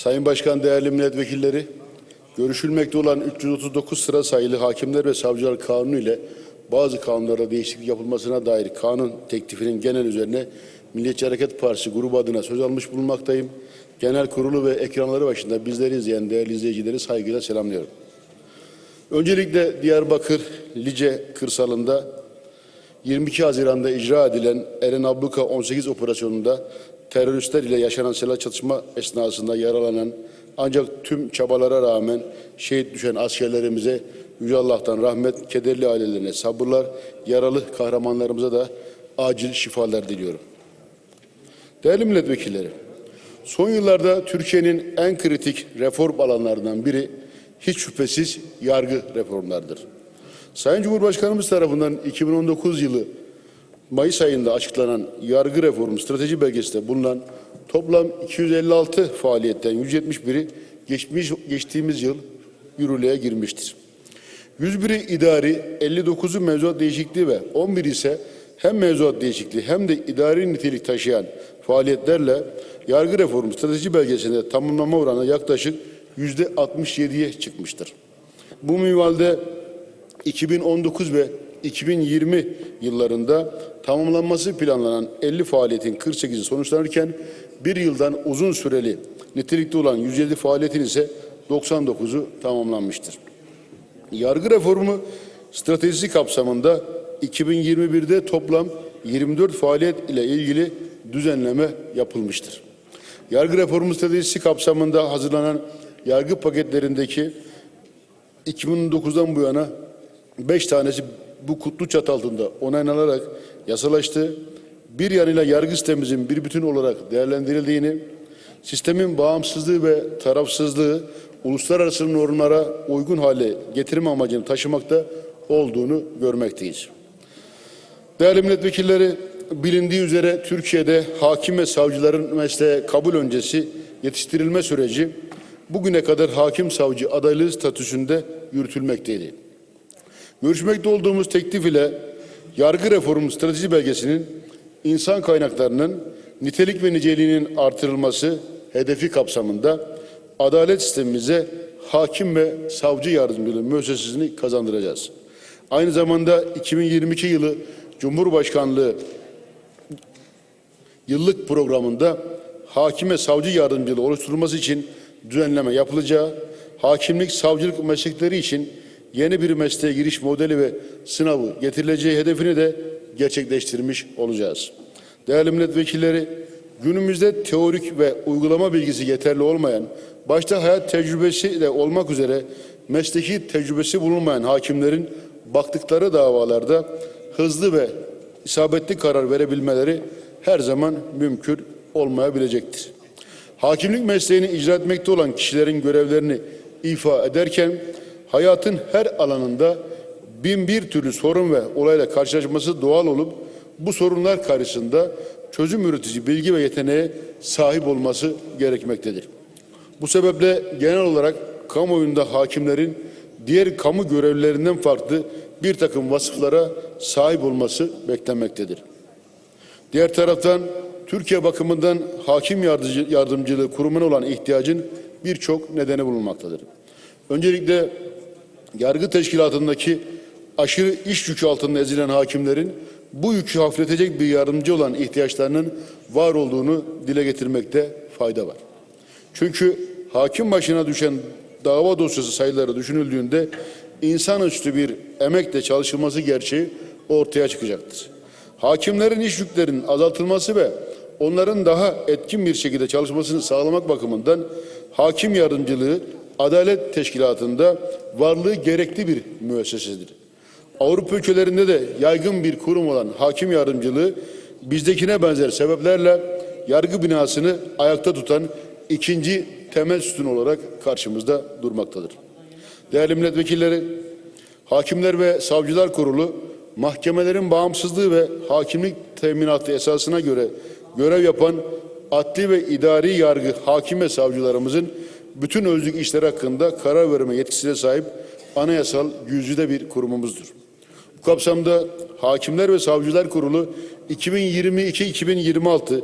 Sayın Başkan, değerli milletvekilleri, görüşülmekte olan 339 sıra sayılı Hakimler ve Savcılar Kanunu ile bazı kanunlara değişiklik yapılmasına dair kanun teklifinin genel üzerine Milliyetçi Hareket Partisi grubu adına söz almış bulunmaktayım. Genel kurulu ve ekranları başında bizleri izleyen değerli izleyicileri saygıyla selamlıyorum. Öncelikle Diyarbakır Lice kırsalında 22 Haziran'da icra edilen Eren Abluka 18 operasyonunda teröristler ile yaşanan silah çatışma esnasında yaralanan ancak tüm çabalara rağmen şehit düşen askerlerimize Yüce Allah'tan rahmet, kederli ailelerine sabırlar, yaralı kahramanlarımıza da acil şifalar diliyorum. Değerli milletvekilleri, son yıllarda Türkiye'nin en kritik reform alanlarından biri hiç şüphesiz yargı reformlardır. Sayın Cumhurbaşkanımız tarafından 2019 yılı Mayıs ayında açıklanan yargı reformu strateji belgesinde bulunan toplam 256 faaliyetten 171'i geçmiş, geçtiğimiz yıl yürürlüğe girmiştir. 101'i idari, 59'u mevzuat değişikliği ve 11 ise hem mevzuat değişikliği hem de idari nitelik taşıyan faaliyetlerle yargı reformu strateji belgesinde tamamlama oranı yaklaşık yüzde 67'ye çıkmıştır. Bu minvalde 2019 ve 2020 yıllarında tamamlanması planlanan 50 faaliyetin 48'i sonuçlanırken bir yıldan uzun süreli nitelikte olan 107 faaliyetin ise 99'u tamamlanmıştır. Yargı reformu stratejisi kapsamında 2021'de toplam 24 faaliyet ile ilgili düzenleme yapılmıştır. Yargı reformu stratejisi kapsamında hazırlanan yargı paketlerindeki 2009'dan bu yana 5 tanesi bu kutlu çat altında onaylanarak yasalaştı. Bir yanıyla yargı sistemimizin bir bütün olarak değerlendirildiğini, sistemin bağımsızlığı ve tarafsızlığı uluslararası normlara uygun hale getirme amacını taşımakta olduğunu görmekteyiz. Değerli milletvekilleri, bilindiği üzere Türkiye'de hakim ve savcıların mesleğe kabul öncesi yetiştirilme süreci bugüne kadar hakim savcı adaylığı statüsünde yürütülmekteydi. Görüşmekte olduğumuz teklif ile yargı reformu strateji belgesinin insan kaynaklarının nitelik ve niceliğinin artırılması hedefi kapsamında adalet sistemimize hakim ve savcı yardımcılığı müessesesini kazandıracağız. Aynı zamanda 2022 yılı Cumhurbaşkanlığı yıllık programında hakim ve savcı yardımcılığı oluşturulması için düzenleme yapılacağı, hakimlik, savcılık meslekleri için yeni bir mesleğe giriş modeli ve sınavı getirileceği hedefini de gerçekleştirmiş olacağız. Değerli milletvekilleri, günümüzde teorik ve uygulama bilgisi yeterli olmayan, başta hayat tecrübesi de olmak üzere mesleki tecrübesi bulunmayan hakimlerin baktıkları davalarda hızlı ve isabetli karar verebilmeleri her zaman mümkün olmayabilecektir. Hakimlik mesleğini icra etmekte olan kişilerin görevlerini ifa ederken hayatın her alanında bin bir türlü sorun ve olayla karşılaşması doğal olup bu sorunlar karşısında çözüm üretici bilgi ve yeteneğe sahip olması gerekmektedir. Bu sebeple genel olarak kamuoyunda hakimlerin diğer kamu görevlilerinden farklı bir takım vasıflara sahip olması beklenmektedir. Diğer taraftan Türkiye bakımından hakim yardımcı, yardımcılığı kurumuna olan ihtiyacın birçok nedeni bulunmaktadır. Öncelikle yargı teşkilatındaki aşırı iş yükü altında ezilen hakimlerin bu yükü hafifletecek bir yardımcı olan ihtiyaçlarının var olduğunu dile getirmekte fayda var. Çünkü hakim başına düşen dava dosyası sayıları düşünüldüğünde insanüstü bir emekle çalışılması gerçeği ortaya çıkacaktır. Hakimlerin iş yüklerinin azaltılması ve onların daha etkin bir şekilde çalışmasını sağlamak bakımından hakim yardımcılığı adalet teşkilatında varlığı gerekli bir müessesedir. Avrupa ülkelerinde de yaygın bir kurum olan hakim yardımcılığı bizdekine benzer sebeplerle yargı binasını ayakta tutan ikinci temel sütun olarak karşımızda durmaktadır. Değerli milletvekilleri, Hakimler ve Savcılar Kurulu mahkemelerin bağımsızlığı ve hakimlik teminatı esasına göre görev yapan adli ve idari yargı hakim ve savcılarımızın bütün özlük işler hakkında karar verme yetkisine sahip anayasal yüzüde bir kurumumuzdur. Bu kapsamda Hakimler ve Savcılar Kurulu 2022-2026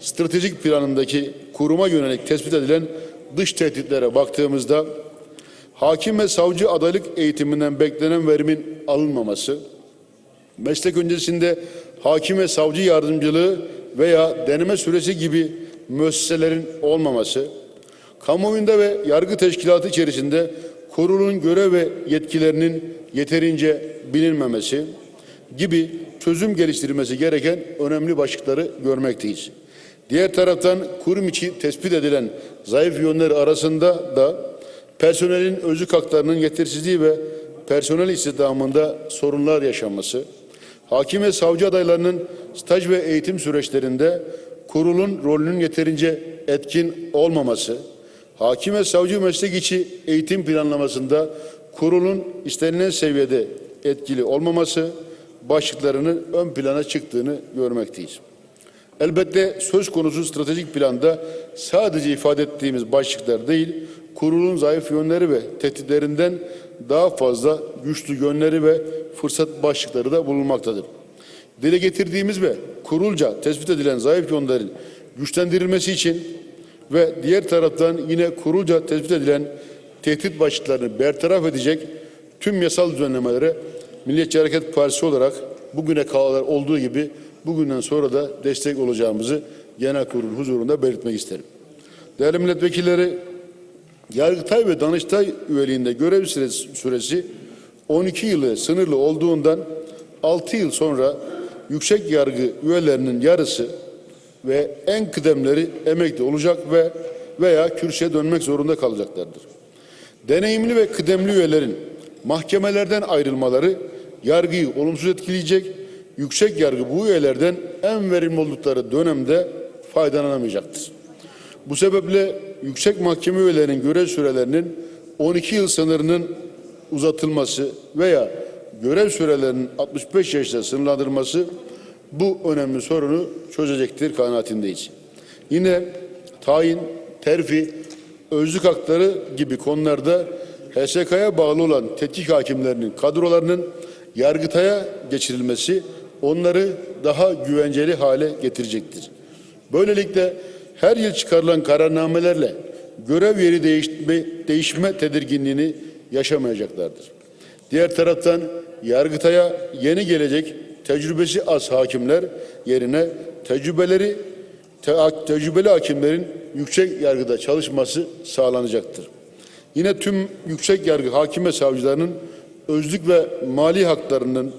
stratejik planındaki kuruma yönelik tespit edilen dış tehditlere baktığımızda hakim ve savcı adaylık eğitiminden beklenen verimin alınmaması, meslek öncesinde hakim ve savcı yardımcılığı veya deneme süresi gibi müesseselerin olmaması, kamuoyunda ve yargı teşkilatı içerisinde kurulun görev ve yetkilerinin yeterince bilinmemesi gibi çözüm geliştirilmesi gereken önemli başlıkları görmekteyiz. Diğer taraftan kurum içi tespit edilen zayıf yönleri arasında da personelin özlük haklarının yetersizliği ve personel istihdamında sorunlar yaşanması, hakim ve savcı adaylarının staj ve eğitim süreçlerinde kurulun rolünün yeterince etkin olmaması, hakim ve savcı meslek içi eğitim planlamasında kurulun istenilen seviyede etkili olmaması başlıklarının ön plana çıktığını görmekteyiz. Elbette söz konusu stratejik planda sadece ifade ettiğimiz başlıklar değil, kurulun zayıf yönleri ve tehditlerinden daha fazla güçlü yönleri ve fırsat başlıkları da bulunmaktadır. Dile getirdiğimiz ve kurulca tespit edilen zayıf yönlerin güçlendirilmesi için ve diğer taraftan yine kurulca tespit edilen tehdit başlıklarını bertaraf edecek tüm yasal düzenlemelere Milliyetçi Hareket Partisi olarak bugüne kadar olduğu gibi bugünden sonra da destek olacağımızı genel kurul huzurunda belirtmek isterim. Değerli milletvekilleri, Yargıtay ve Danıştay üyeliğinde görev süresi, süresi 12 yılı sınırlı olduğundan 6 yıl sonra yüksek yargı üyelerinin yarısı ve en kıdemleri emekli olacak ve veya kürsüye dönmek zorunda kalacaklardır. Deneyimli ve kıdemli üyelerin mahkemelerden ayrılmaları yargıyı olumsuz etkileyecek. Yüksek yargı bu üyelerden en verimli oldukları dönemde faydalanamayacaktır. Bu sebeple yüksek mahkeme üyelerinin görev sürelerinin 12 yıl sınırının uzatılması veya görev sürelerinin 65 yaşta sınırlandırılması bu önemli sorunu çözecektir kanaatindeyiz. Yine tayin, terfi, özlük hakları gibi konularda HSK'ya bağlı olan tetkik hakimlerinin kadrolarının Yargıtay'a geçirilmesi onları daha güvenceli hale getirecektir. Böylelikle her yıl çıkarılan kararnamelerle görev yeri değişme, değişme tedirginliğini yaşamayacaklardır. Diğer taraftan Yargıtay'a yeni gelecek tecrübesi az hakimler yerine tecrübeleri te, tecrübeli hakimlerin yüksek yargıda çalışması sağlanacaktır. Yine tüm yüksek yargı hakim ve savcılarının özlük ve mali haklarının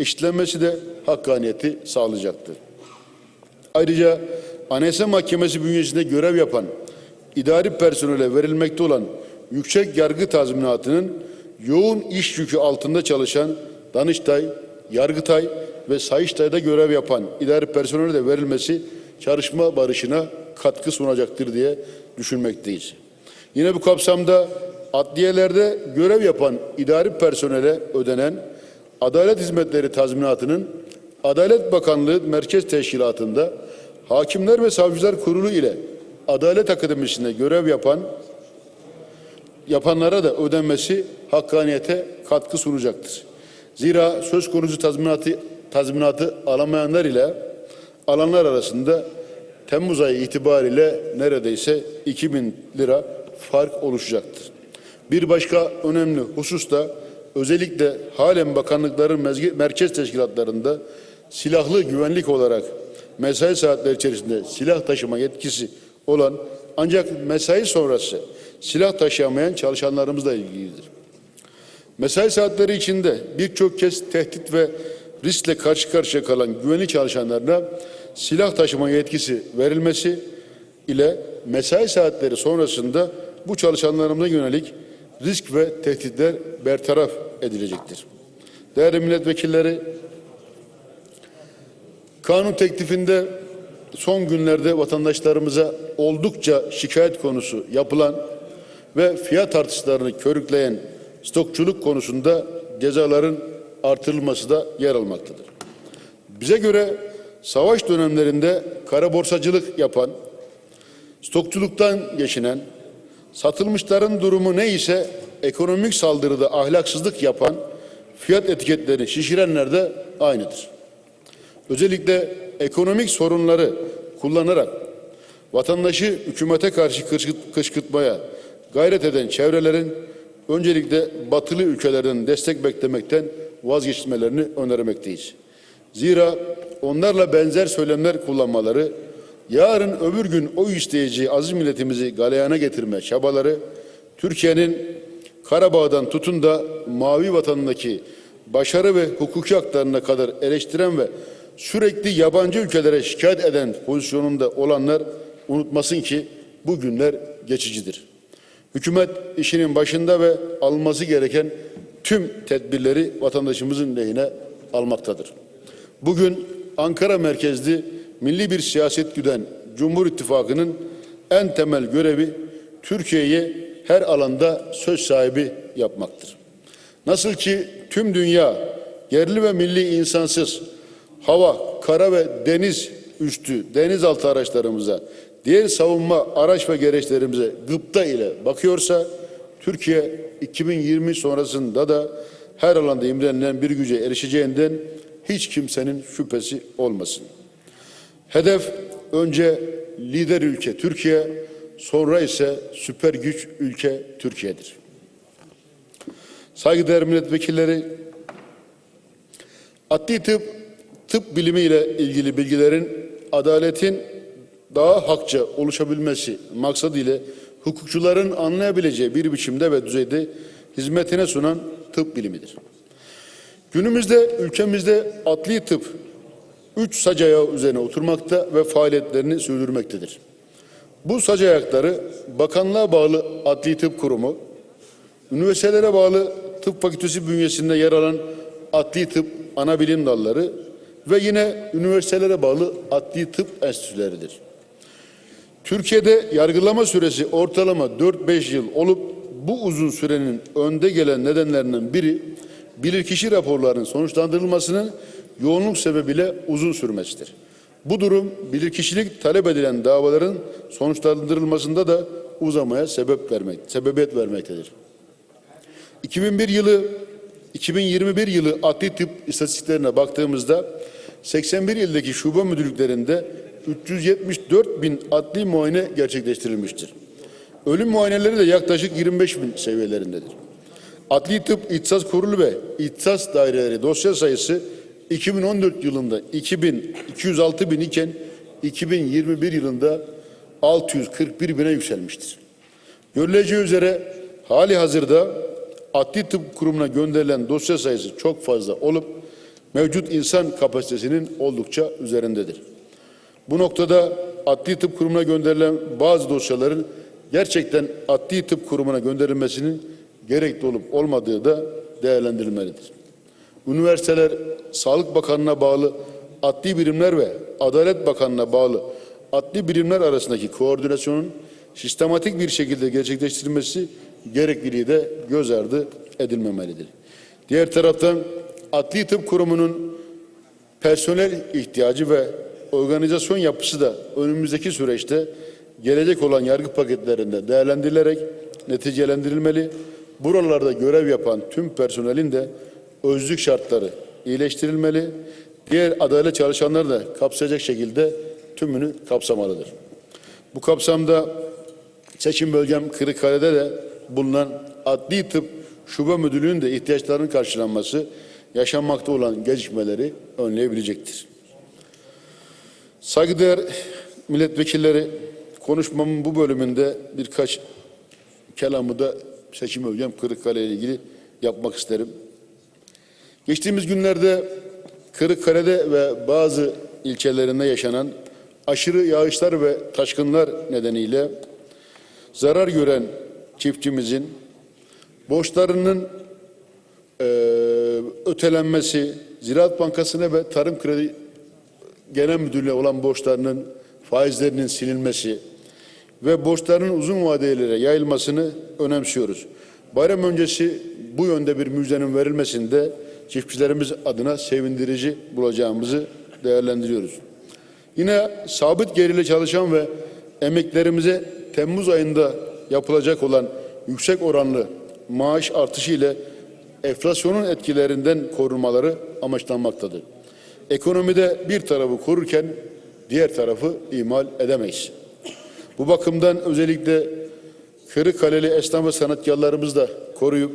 eşitlenmesi de hakkaniyeti sağlayacaktır. Ayrıca Anayasa Mahkemesi bünyesinde görev yapan idari personele verilmekte olan yüksek yargı tazminatının yoğun iş yükü altında çalışan Danıştay, Yargıtay ve Sayıştay'da görev yapan idari personele de verilmesi çalışma barışına katkı sunacaktır diye düşünmekteyiz. Yine bu kapsamda adliyelerde görev yapan idari personele ödenen adalet hizmetleri tazminatının Adalet Bakanlığı Merkez Teşkilatı'nda Hakimler ve Savcılar Kurulu ile Adalet Akademisi'nde görev yapan yapanlara da ödenmesi hakkaniyete katkı sunacaktır. Zira söz konusu tazminatı tazminatı alamayanlar ile alanlar arasında Temmuz ayı itibariyle neredeyse 2000 lira fark oluşacaktır. Bir başka önemli husus da özellikle halen bakanlıkların merkez teşkilatlarında silahlı güvenlik olarak mesai saatleri içerisinde silah taşıma yetkisi olan ancak mesai sonrası silah taşıyamayan çalışanlarımızla ilgilidir. Mesai saatleri içinde birçok kez tehdit ve riskle karşı karşıya kalan güvenlik çalışanlarına silah taşıma yetkisi verilmesi ile mesai saatleri sonrasında bu çalışanlarımıza yönelik risk ve tehditler bertaraf edilecektir. Değerli milletvekilleri, kanun teklifinde son günlerde vatandaşlarımıza oldukça şikayet konusu yapılan ve fiyat artışlarını körükleyen stokçuluk konusunda cezaların artırılması da yer almaktadır. Bize göre savaş dönemlerinde kara borsacılık yapan, stokçuluktan geçinen, satılmışların durumu neyse ekonomik saldırıda ahlaksızlık yapan, fiyat etiketlerini şişirenler de aynıdır. Özellikle ekonomik sorunları kullanarak Vatandaşı hükümete karşı kışkırt- kışkırtmaya gayret eden çevrelerin öncelikle batılı ülkelerden destek beklemekten vazgeçmelerini önermekteyiz. Zira onlarla benzer söylemler kullanmaları, yarın öbür gün o isteyici aziz milletimizi galeyana getirme çabaları, Türkiye'nin Karabağ'dan tutun da Mavi Vatan'daki başarı ve hukuki haklarına kadar eleştiren ve sürekli yabancı ülkelere şikayet eden pozisyonunda olanlar unutmasın ki bu günler geçicidir. Hükümet işinin başında ve alması gereken tüm tedbirleri vatandaşımızın lehine almaktadır. Bugün Ankara merkezli milli bir siyaset güden Cumhur İttifakı'nın en temel görevi Türkiye'yi her alanda söz sahibi yapmaktır. Nasıl ki tüm dünya yerli ve milli insansız hava, kara ve deniz üstü denizaltı araçlarımıza, diğer savunma araç ve gereçlerimize gıpta ile bakıyorsa Türkiye 2020 sonrasında da her alanda imrenilen bir güce erişeceğinden hiç kimsenin şüphesi olmasın. Hedef önce lider ülke Türkiye, sonra ise süper güç ülke Türkiye'dir. Saygıdeğer milletvekilleri, adli tıp, tıp bilimi ile ilgili bilgilerin adaletin daha hakça oluşabilmesi maksadıyla hukukçuların anlayabileceği bir biçimde ve düzeyde hizmetine sunan tıp bilimidir. Günümüzde ülkemizde adli tıp üç sac ayağı üzerine oturmakta ve faaliyetlerini sürdürmektedir. Bu sac ayakları bakanlığa bağlı Adli Tıp Kurumu, üniversitelere bağlı tıp fakültesi bünyesinde yer alan adli tıp ana bilim dalları ve yine üniversitelere bağlı adli tıp enstitüleridir. Türkiye'de yargılama süresi ortalama 4-5 yıl olup bu uzun sürenin önde gelen nedenlerinden biri bilirkişi raporlarının sonuçlandırılmasının yoğunluk sebebiyle uzun sürmesidir. Bu durum bilirkişilik talep edilen davaların sonuçlandırılmasında da uzamaya sebep vermek, sebebiyet vermektedir. 2001 yılı 2021 yılı adli tıp istatistiklerine baktığımızda 81 ildeki şube müdürlüklerinde 374 bin adli muayene gerçekleştirilmiştir. Ölüm muayeneleri de yaklaşık 25 bin seviyelerindedir. Adli Tıp İhtisas Kurulu ve İhtisas Daireleri dosya sayısı 2014 yılında 2000, 206 bin iken 2021 yılında 641 bine yükselmiştir. Görüleceği üzere hali hazırda Adli Tıp Kurumu'na gönderilen dosya sayısı çok fazla olup mevcut insan kapasitesinin oldukça üzerindedir. Bu noktada Adli Tıp Kurumu'na gönderilen bazı dosyaların gerçekten Adli Tıp Kurumu'na gönderilmesinin gerekli olup olmadığı da değerlendirilmelidir. Üniversiteler, Sağlık Bakanlığı'na bağlı adli birimler ve Adalet Bakanlığı'na bağlı adli birimler arasındaki koordinasyonun sistematik bir şekilde gerçekleştirilmesi gerekliliği de göz ardı edilmemelidir. Diğer taraftan Adli Tıp Kurumu'nun personel ihtiyacı ve organizasyon yapısı da önümüzdeki süreçte gelecek olan yargı paketlerinde değerlendirilerek neticelendirilmeli. Buralarda görev yapan tüm personelin de özlük şartları iyileştirilmeli. Diğer adalet çalışanları da kapsayacak şekilde tümünü kapsamalıdır. Bu kapsamda seçim bölgem Kırıkkale'de de bulunan Adli Tıp Şube Müdürlüğü'nün de ihtiyaçlarının karşılanması yaşanmakta olan gecikmeleri önleyebilecektir. Saygıdeğer milletvekilleri konuşmamın bu bölümünde birkaç kelamı da seçim bölgem Kırıkkale ile ilgili yapmak isterim. Geçtiğimiz günlerde Kırıkkale'de ve bazı ilçelerinde yaşanan aşırı yağışlar ve taşkınlar nedeniyle zarar gören çiftçimizin borçlarının eee, ötelenmesi, Ziraat Bankası'na ve Tarım Kredi Genel Müdürlüğü'ne olan borçlarının faizlerinin silinmesi ve borçların uzun vadelere yayılmasını önemsiyoruz. Bayram öncesi bu yönde bir müjdenin verilmesinde çiftçilerimiz adına sevindirici bulacağımızı değerlendiriyoruz. Yine sabit gelirle çalışan ve emeklerimize Temmuz ayında yapılacak olan yüksek oranlı maaş artışı ile enflasyonun etkilerinden korunmaları amaçlanmaktadır. Ekonomide bir tarafı korurken diğer tarafı ihmal edemeyiz. Bu bakımdan özellikle Kırıkkaleli esnaf ve sanatkarlarımızı da koruyup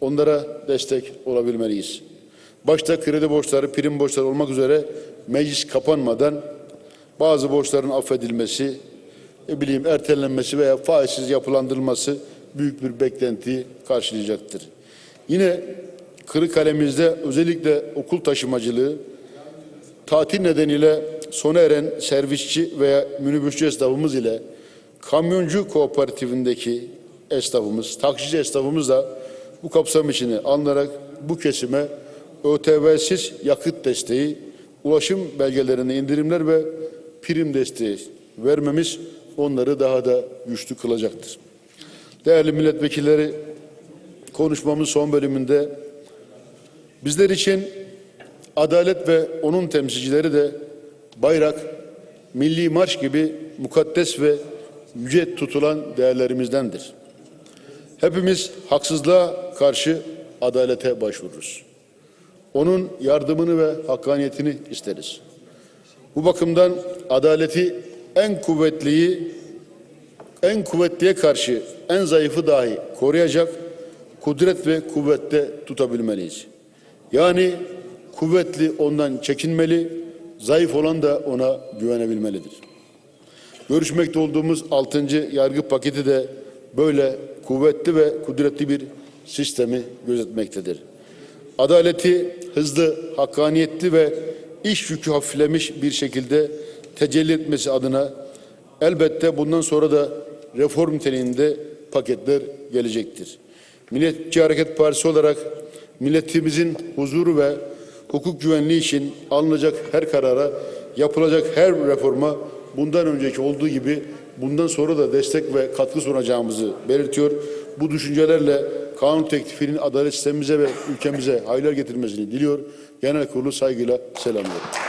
onlara destek olabilmeliyiz. Başta kredi borçları, prim borçları olmak üzere meclis kapanmadan bazı borçların affedilmesi, ne bileyim ertelenmesi veya faizsiz yapılandırılması büyük bir beklentiyi karşılayacaktır. Yine Kırıkkale'mizde özellikle okul taşımacılığı, tatil nedeniyle sona eren servisçi veya minibüsçü esnafımız ile kamyoncu kooperatifindeki esnafımız, taksici esnafımız da bu kapsam içine alınarak bu kesime ÖTV'siz yakıt desteği, ulaşım belgelerine indirimler ve prim desteği vermemiz onları daha da güçlü kılacaktır. Değerli milletvekilleri, konuşmamın son bölümünde bizler için adalet ve onun temsilcileri de bayrak, milli marş gibi mukaddes ve yüce tutulan değerlerimizdendir. Hepimiz haksızlığa karşı adalete başvururuz. Onun yardımını ve hakkaniyetini isteriz. Bu bakımdan adaleti en kuvvetliyi en kuvvetliye karşı en zayıfı dahi koruyacak kudret ve kuvvette tutabilmeliyiz. Yani kuvvetli ondan çekinmeli, zayıf olan da ona güvenebilmelidir. Görüşmekte olduğumuz 6. yargı paketi de böyle kuvvetli ve kudretli bir sistemi gözetmektedir. Adaleti hızlı, hakkaniyetli ve iş yükü hafiflemiş bir şekilde tecelli etmesi adına elbette bundan sonra da reform niteliğinde paketler gelecektir. Milliyetçi Hareket Partisi olarak milletimizin huzuru ve hukuk güvenliği için alınacak her karara, yapılacak her reforma bundan önceki olduğu gibi bundan sonra da destek ve katkı sunacağımızı belirtiyor. Bu düşüncelerle kanun teklifinin adalet sistemimize ve ülkemize hayırlar getirmesini diliyor. Genel kurulu saygıyla selamlıyorum.